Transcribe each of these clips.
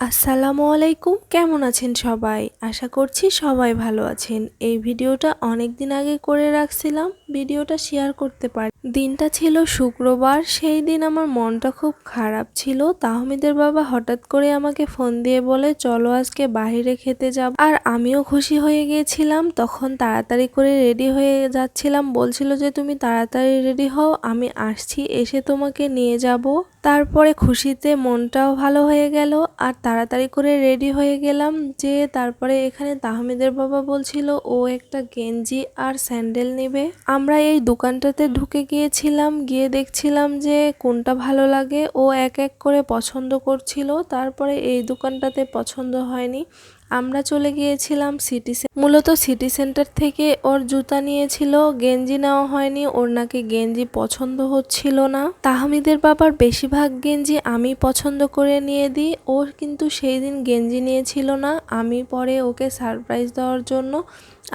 আসসালামু আলাইকুম। কেমন আছেন সবাই? আশা করছি সবাই ভালো আছেন। এই ভিডিওটা অনেক দিন আগে করে রাখছিলাম। ভিডিওটা শেয়ার করতে পারি দিনটা ছিল শুক্রবার। সেই দিন আমার মনটা খুব খারাপ ছিল। তাহমিদের বাবা হঠাৎ করে আমাকে ফোন দিয়ে বলে, চলো আজকে বাইরে খেতে যাব। আর আমিও খুশি হয়ে গিয়েছিলাম। তখন তাড়াতাড়ি করে রেডি হয়ে যাচ্ছিলাম। বলছিল যে, তুমি তাড়াতাড়ি রেডি হও, আমি আসছি, এসে তোমাকে নিয়ে যাব। তারপরে খুশিতে মনটাও ভালো হয়ে গেল আর তাড়াতাড়ি করে রেডি হয়ে গেলাম যে, তারপরে এখানে তাহমিদের বাবা বলছিল, ও একটা গেঞ্জি আর স্যান্ডেল নেবে। আমরা এই দোকানটাতে ঢুকে গিয়েছিলাম, গিয়ে দেখছিলাম যে কোনটা ভালো লাগে। ও এক এক করে পছন্দ করছিল। তারপরে এই দোকানটাতে পছন্দ হয়নি। আমরা চলে গিয়েছিলাম সিটি মূলত সিটি সেন্টার থেকে ওর জুতা নিয়েছিল, গেঞ্জি নেওয়া হয়নি, ওর নাকি গেঞ্জি পছন্দ হচ্ছিল না। তাহমিদের বাবার বেশিরভাগ গেঞ্জি আমি পছন্দ করে নিয়ে দিই, ওর কিন্তু সেই দিন গেঞ্জি নিয়েছিল না। আমি পরে ওকে সারপ্রাইজ দেওয়ার জন্য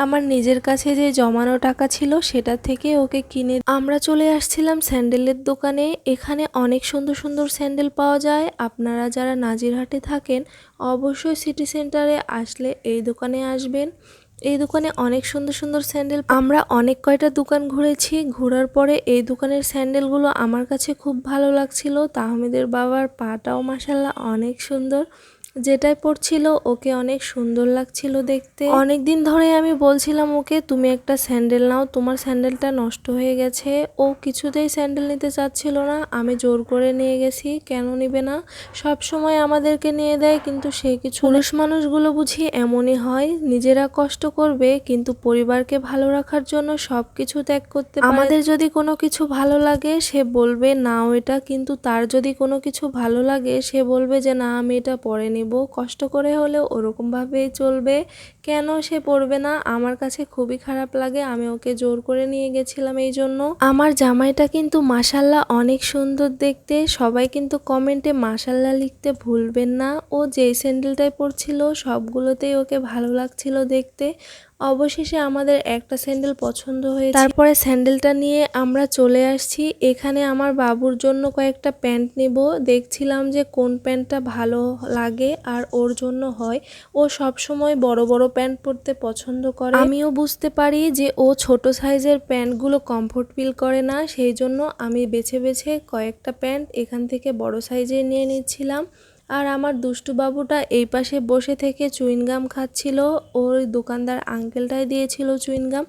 আমার নিজের কাছে যে জমানো টাকা ছিল সেটা থেকে ওকে কিনে আমরা চলে আসছিলাম স্যান্ডেলের দোকানে, এখানে অনেক সুন্দর সুন্দর স্যান্ডেল পাওয়া যায়। আপনারা যারা নাজিরহাটে থাকেন, অবশ্যই সিটি সেন্টারে আসলে এই দোকানে আসবেন। এই দোকানে অনেক সুন্দর সুন্দর স্যান্ডেল আমরা অনেক কয়টা দোকান ঘুরেছি। ঘোরার পরে এই দোকানের স্যান্ডেলগুলো আমার কাছে খুব ভালো লাগছিল। তাহমেদের বাবার পাটাও মাসাল্লাহ অনেক সুন্দর। যেটাই পড়ছিল ওকে অনেক সুন্দর লাগছিল দেখতে। অনেক দিন ধরে আমি বলছিলাম ওকে, তুমি একটা স্যান্ডেল নাও, তোমার স্যান্ডেলটা নষ্ট হয়ে গেছে। ও কিছুতেই স্যান্ডেল নিতে চাচ্ছিল না, আমি জোর করে নিয়ে গেছি, কেন নিবে না? সব সময় আমাদেরকে নিয়ে দেয়, কিন্তু সে কিছু পুরুষ মানুষগুলো বুঝি এমনই হয়, নিজেরা কষ্ট করবে, কিন্তু পরিবারকে ভালো রাখার জন্য সব কিছু ত্যাগ করতে আমাদের যদি কোনো কিছু ভালো লাগে, সে বলবে না এটা। কিন্তু তার যদি কোনো কিছু ভালো লাগে, সে বলবে যে, না, আমি এটা পরে নিব। কষ্ট করে হলেও ওরকমভাবে চলবে। কেন সে পড়বে না? আমার কাছে খুবই খারাপ লাগে। আমি ওকে জোর করে নিয়ে গেছিলাম এই জন্য। আমার জামাইটা কিন্তু মাসাল্লাহ অনেক সুন্দর দেখতে। সবাই কিন্তু কমেন্টে মাসাল্লাহ লিখতে ভুলবেন না। ও যেই স্যান্ডেলটাই পরছিল, সবগুলোতেই ওকে ভালো লাগছিল দেখতে। অবশেষে আমাদের একটা স্যান্ডেল পছন্দ হয়েছে। তারপরে স্যান্ডেলটা নিয়ে আমরা চলে আসছি। এখানে আমার বাবুর জন্য কয়েকটা প্যান্ট নেব। দেখছিলাম যে কোন প্যান্টটা ভালো লাগে আর ওর জন্য হয়। ও সব সময় বড় বড় প্যান্ট পরতে পছন্দ করে। আমিও বুঝতে পারি যে ও ছোট সাইজের প্যান্টগুলো কমফোর্ট ফিল করে না, সেই জন্য আমি বেছে বেছে কয়েকটা প্যান্ট এখান থেকে বড় সাইজে নিয়ে নিচ্ছিলাম। আর আমার দুষ্টু বাবুটা এই পাশে বসে থেকে চুইনগাম খাচ্ছিল ওর দোকানদার আঙ্কেলটাই দিয়েছিল চুইনগাম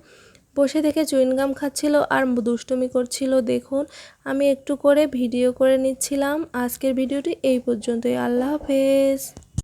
বসে থেকে চুইনগাম খাচ্ছিল আর দুষ্টুমি করছিল, দেখুন, আমি একটু করে ভিডিও করে নিচ্ছিলাম। আজকের ভিডিওটি এই পর্যন্তই, আল্লাহ হাফেজ।